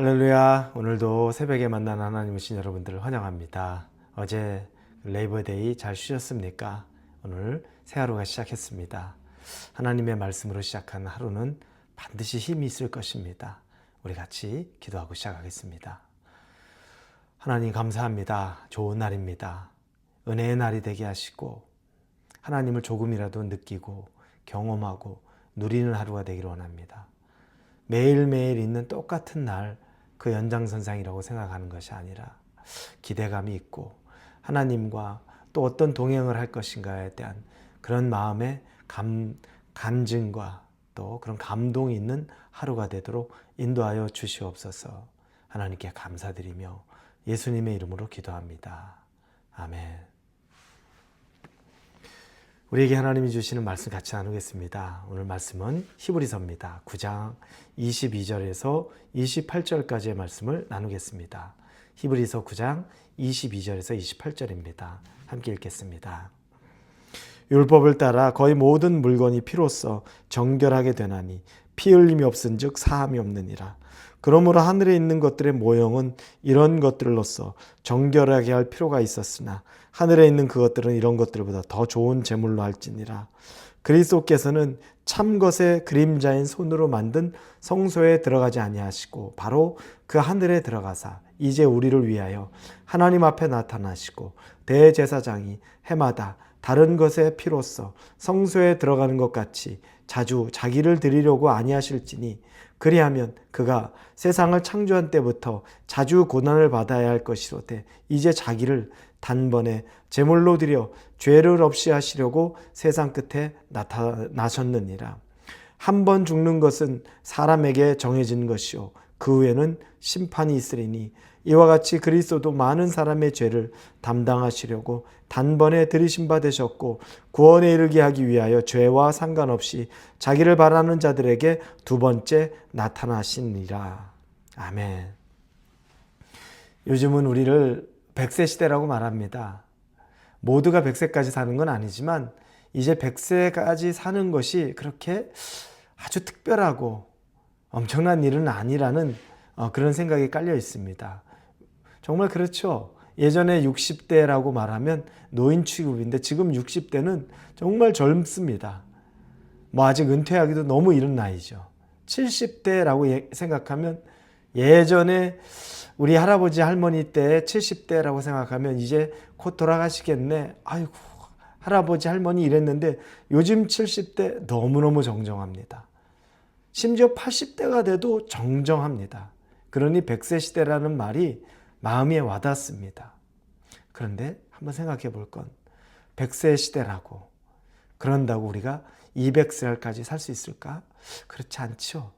할렐루야. 오늘도 새벽에 만난 하나님 오신 여러분들을 환영합니다. 어제 레이버데이 잘 쉬셨습니까? 오늘 새 하루가 시작했습니다. 하나님의 말씀으로 시작한 하루는 반드시 힘이 있을 것입니다. 우리 같이 기도하고 시작하겠습니다. 하나님 감사합니다. 좋은 날입니다. 은혜의 날이 되게 하시고 하나님을 조금이라도 느끼고 경험하고 누리는 하루가 되기를 원합니다. 매일매일 있는 똑같은 날 그 연장선상이라고 생각하는 것이 아니라 기대감이 있고 하나님과 또 어떤 동행을 할 것인가에 대한 그런 마음의 감, 간증과 또 그런 감동이 있는 하루가 되도록 인도하여 주시옵소서 하나님께 감사드리며 예수님의 이름으로 기도합니다. 아멘. 우리에게 하나님이 주시는 말씀 같이 나누겠습니다. 오늘 말씀은 히브리서입니다. 9장 22절에서 28절까지의 말씀을 나누겠습니다. 히브리서 9장 22절에서 28절입니다. 함께 읽겠습니다. 율법을 따라 거의 모든 물건이 피로써 정결하게 되나니 피 흘림이 없은즉 사함이 없느니라. 그러므로 하늘에 있는 것들의 모형은 이런 것들로서 정결하게 할 필요가 있었으나 하늘에 있는 그것들은 이런 것들보다 더 좋은 제물로 할지니라. 그리스도께서는 참 것의 그림자인 손으로 만든 성소에 들어가지 아니하시고 바로 그 하늘에 들어가사 이제 우리를 위하여 하나님 앞에 나타나시고 대제사장이 해마다 다른 것의 피로써 성소에 들어가는 것 같이 자주 자기를 드리려고 아니하실지니 그리하면 그가 세상을 창조한 때부터 자주 고난을 받아야 할 것이로되 이제 자기를 단번에 제물로 드려 죄를 없이 하시려고 세상 끝에 나타나셨느니라. 한 번 죽는 것은 사람에게 정해진 것이요 그 후에는 심판이 있으리니 이와 같이 그리스도도 많은 사람의 죄를 담당하시려고 단번에 들이신 바 되셨고 구원에 이르게 하기 위하여 죄와 상관없이 자기를 바라는 자들에게 두 번째 나타나시니라. 아멘. 요즘은 우리를 백세 시대라고 말합니다. 모두가 백세까지 사는 건 아니지만 이제 백세까지 사는 것이 그렇게 아주 특별하고 엄청난 일은 아니라는 어, 그런 생각이 깔려 있습니다. 정말 그렇죠. 예전에 60대라고 말하면 노인 취급인데 지금 60대는 정말 젊습니다. 뭐 아직 은퇴하기도 너무 이른 나이죠. 70대라고 생각하면 예전에 우리 할아버지 할머니 때 70대라고 생각하면 이제 곧 돌아가시겠네. 아이고 할아버지 할머니 이랬는데 요즘 70대 너무너무 정정합니다. 심지어 80대가 돼도 정정합니다. 그러니 100세 시대라는 말이 마음에 와닿습니다. 그런데 한번 생각해 볼 건 100세 시대라고 그런다고 우리가 200살까지 살 수 있을까? 그렇지 않죠.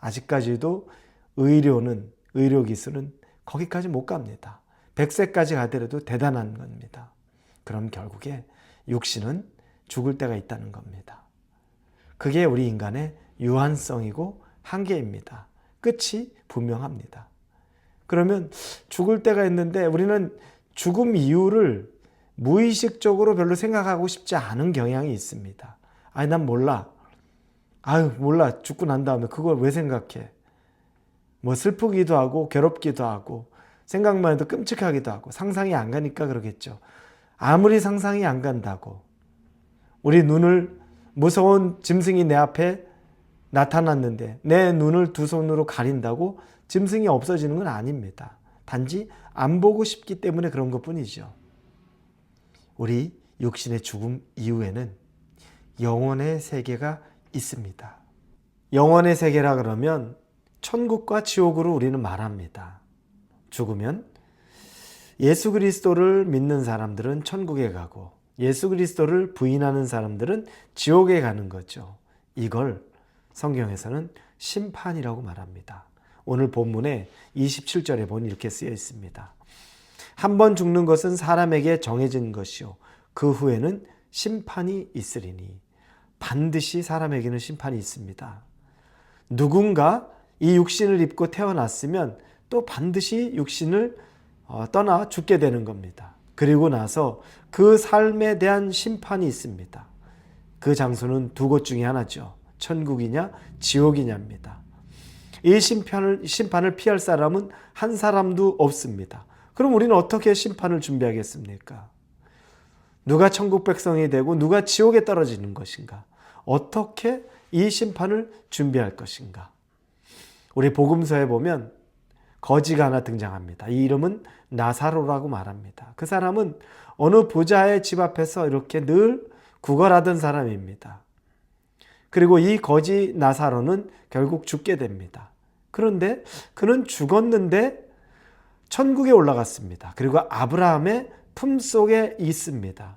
아직까지도 의료는 의료 기술은 거기까지 못 갑니다. 100세까지 가더라도 대단한 겁니다. 그럼 결국에 육신은 죽을 때가 있다는 겁니다. 그게 우리 인간의 유한성이고 한계입니다. 끝이 분명합니다. 그러면 죽을 때가 있는데 우리는 죽음 이유를 무의식적으로 별로 생각하고 싶지 않은 경향이 있습니다. 아니, 난 몰라. 아유, 몰라. 죽고 난 다음에 그걸 왜 생각해? 뭐 슬프기도 하고 괴롭기도 하고 생각만 해도 끔찍하기도 하고 상상이 안 가니까 그러겠죠. 아무리 상상이 안 간다고 우리 눈을 무서운 짐승이 내 앞에 나타났는데 내 눈을 두 손으로 가린다고 짐승이 없어지는 건 아닙니다. 단지 안 보고 싶기 때문에 그런 것 뿐이죠. 우리 육신의 죽음 이후에는 영혼의 세계가 있습니다. 영혼의 세계라 그러면 천국과 지옥으로 우리는 말합니다. 죽으면 예수 그리스도를 믿는 사람들은 천국에 가고 예수 그리스도를 부인하는 사람들은 지옥에 가는 거죠. 이걸 성경에서는 심판이라고 말합니다. 오늘 본문에 27절에 보니 이렇게 쓰여 있습니다. 한 번 죽는 것은 사람에게 정해진 것이요. 그 후에는 심판이 있으리니 반드시 사람에게는 심판이 있습니다. 누군가 이 육신을 입고 태어났으면 또 반드시 육신을 어, 떠나 죽게 되는 겁니다. 그리고 나서 그 삶에 대한 심판이 있습니다. 그 장소는 두 곳 중에 하나죠. 천국이냐, 지옥이냐입니다. 이 심판을, 심판을 피할 사람은 한 사람도 없습니다. 그럼 우리는 어떻게 심판을 준비하겠습니까? 누가 천국 백성이 되고 누가 지옥에 떨어지는 것인가? 어떻게 이 심판을 준비할 것인가? 우리 복음서에 보면 거지가 하나 등장합니다. 이 이름은 나사로라고 말합니다. 그 사람은 어느 부자의 집 앞에서 이렇게 늘 구걸하던 사람입니다. 그리고 이 거지 나사로는 결국 죽게 됩니다. 그런데 그는 죽었는데 천국에 올라갔습니다. 그리고 아브라함의 품 속에 있습니다.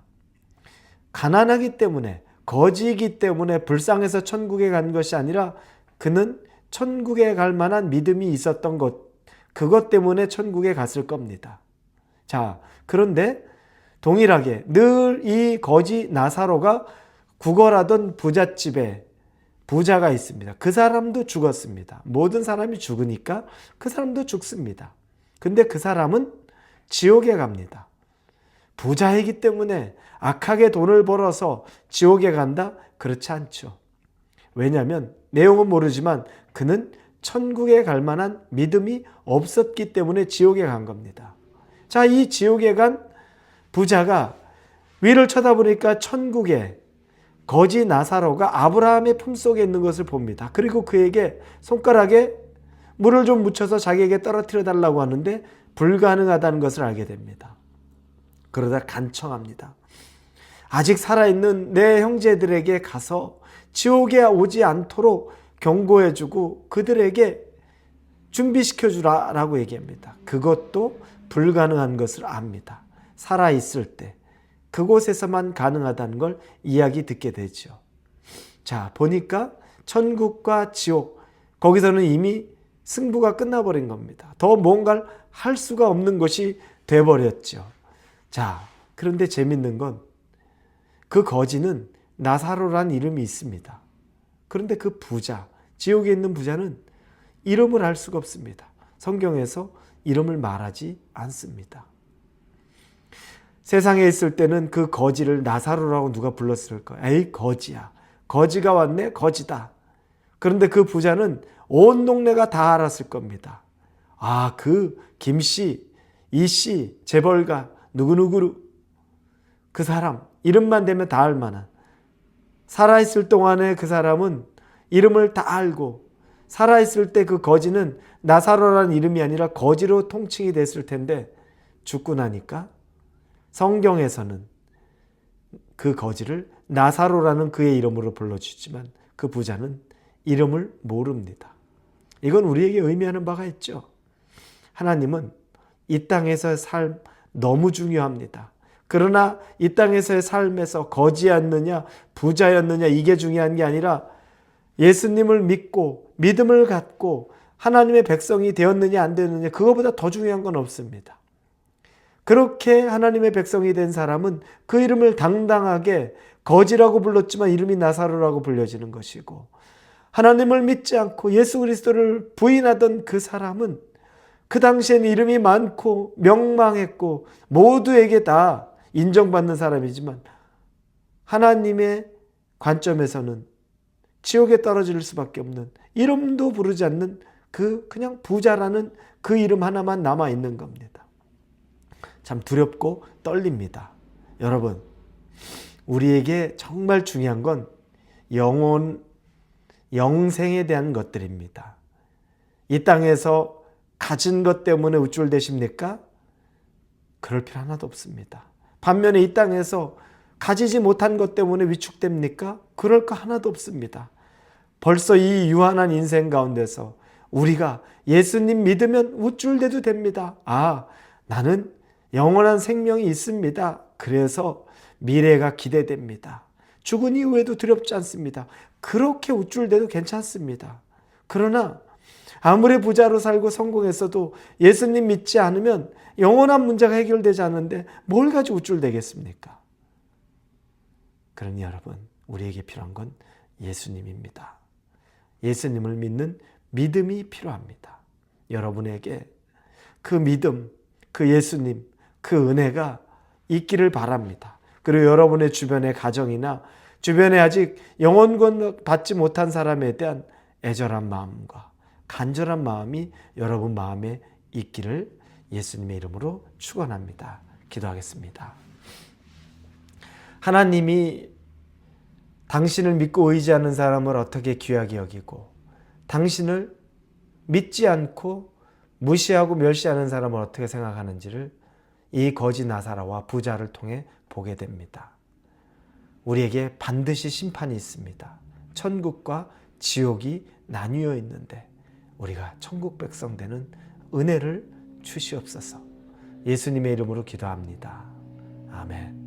가난하기 때문에 거지이기 때문에 불쌍해서 천국에 간 것이 아니라 그는 천국에 갈 만한 믿음이 있었던 것 그것 때문에 천국에 갔을 겁니다. 자, 그런데 동일하게 늘 이 거지 나사로가 구걸하던 부잣집에 부자가 있습니다. 그 사람도 죽었습니다. 모든 사람이 죽으니까 그 사람도 죽습니다. 근데 그 사람은 지옥에 갑니다. 부자이기 때문에 악하게 돈을 벌어서 지옥에 간다? 그렇지 않죠. 왜냐하면 내용은 모르지만 그는 천국에 갈 만한 믿음이 없었기 때문에 지옥에 간 겁니다. 자, 이 지옥에 간 부자가 위를 쳐다보니까 천국에 거지 나사로가 아브라함의 품속에 있는 것을 봅니다. 그리고 그에게 손가락에 물을 좀 묻혀서 자기에게 떨어뜨려 달라고 하는데 불가능하다는 것을 알게 됩니다. 그러다 간청합니다. 아직 살아있는 내 형제들에게 가서 지옥에 오지 않도록 경고해주고 그들에게 준비시켜주라라고 얘기합니다. 그것도 불가능한 것을 압니다. 살아있을 때 그곳에서만 가능하다는 걸 이야기 듣게 되죠. 자, 보니까 천국과 지옥, 거기서는 이미 승부가 끝나버린 겁니다. 더 뭔가를 할 수가 없는 것이 돼버렸죠. 자, 그런데 재밌는 건 그 거지는 나사로란 이름이 있습니다. 그런데 그 부자, 지옥에 있는 부자는 이름을 알 수가 없습니다. 성경에서 이름을 말하지 않습니다. 세상에 있을 때는 그 거지를 나사로라고 누가 불렀을까? 에이, 거지야. 거지가 왔네? 거지다. 그런데 그 부자는 온 동네가 다 알았을 겁니다. 아, 그 김씨, 이씨, 재벌가, 누구누구, 그 사람, 이름만 되면 다 알만한. 살아있을 동안에 그 사람은 이름을 다 알고, 살아있을 때 그 거지는 나사로라는 이름이 아니라 거지로 통칭이 됐을 텐데, 죽고 나니까 성경에서는 그 거지를 나사로라는 그의 이름으로 불러주지만 그 부자는 이름을 모릅니다. 이건 우리에게 의미하는 바가 있죠. 하나님은 이 땅에서의 삶 너무 중요합니다. 그러나 이 땅에서의 삶에서 거지였느냐, 부자였느냐, 이게 중요한 게 아니라 예수님을 믿고 믿음을 갖고 하나님의 백성이 되었느냐, 안 되느냐, 그거보다 더 중요한 건 없습니다. 그렇게 하나님의 백성이 된 사람은 그 이름을 당당하게 거지라고 불렀지만 이름이 나사로라고 불려지는 것이고 하나님을 믿지 않고 예수 그리스도를 부인하던 그 사람은 그 당시에는 이름이 많고 명망했고 모두에게 다 인정받는 사람이지만 하나님의 관점에서는 지옥에 떨어질 수밖에 없는 이름도 부르지 않는 그 그냥 부자라는 그 이름 하나만 남아 있는 겁니다. 참 두렵고 떨립니다. 여러분, 우리에게 정말 중요한 건 영혼, 영생에 대한 것들입니다. 이 땅에서 가진 것 때문에 우쭐대십니까? 그럴 필요 하나도 없습니다. 반면에 이 땅에서 가지지 못한 것 때문에 위축됩니까? 그럴 거 하나도 없습니다. 벌써 이 유한한 인생 가운데서 우리가 예수님 믿으면 우쭐대도 됩니다. 아, 나는 영원한 생명이 있습니다. 그래서 미래가 기대됩니다. 죽은 이후에도 두렵지 않습니다. 그렇게 우쭐대도 괜찮습니다. 그러나 아무리 부자로 살고 성공했어도 예수님 믿지 않으면 영원한 문제가 해결되지 않는데 뭘 가지고 우쭐대겠습니까? 그러니 여러분, 우리에게 필요한 건 예수님입니다. 예수님을 믿는 믿음이 필요합니다. 여러분에게 그 믿음, 그 예수님, 그 은혜가 있기를 바랍니다. 그리고 여러분의 주변의 가정이나 주변에 아직 영원권 받지 못한 사람에 대한 애절한 마음과 간절한 마음이 여러분 마음에 있기를 예수님의 이름으로 축원합니다. 기도하겠습니다. 하나님이 당신을 믿고 의지하는 사람을 어떻게 귀하게 여기고 당신을 믿지 않고 무시하고 멸시하는 사람을 어떻게 생각하는지를 이 거지 나사라와 부자를 통해 보게 됩니다. 우리에게 반드시 심판이 있습니다. 천국과 지옥이 나뉘어 있는데 우리가 천국 백성 되는 은혜를 주시옵소서. 예수님의 이름으로 기도합니다. 아멘.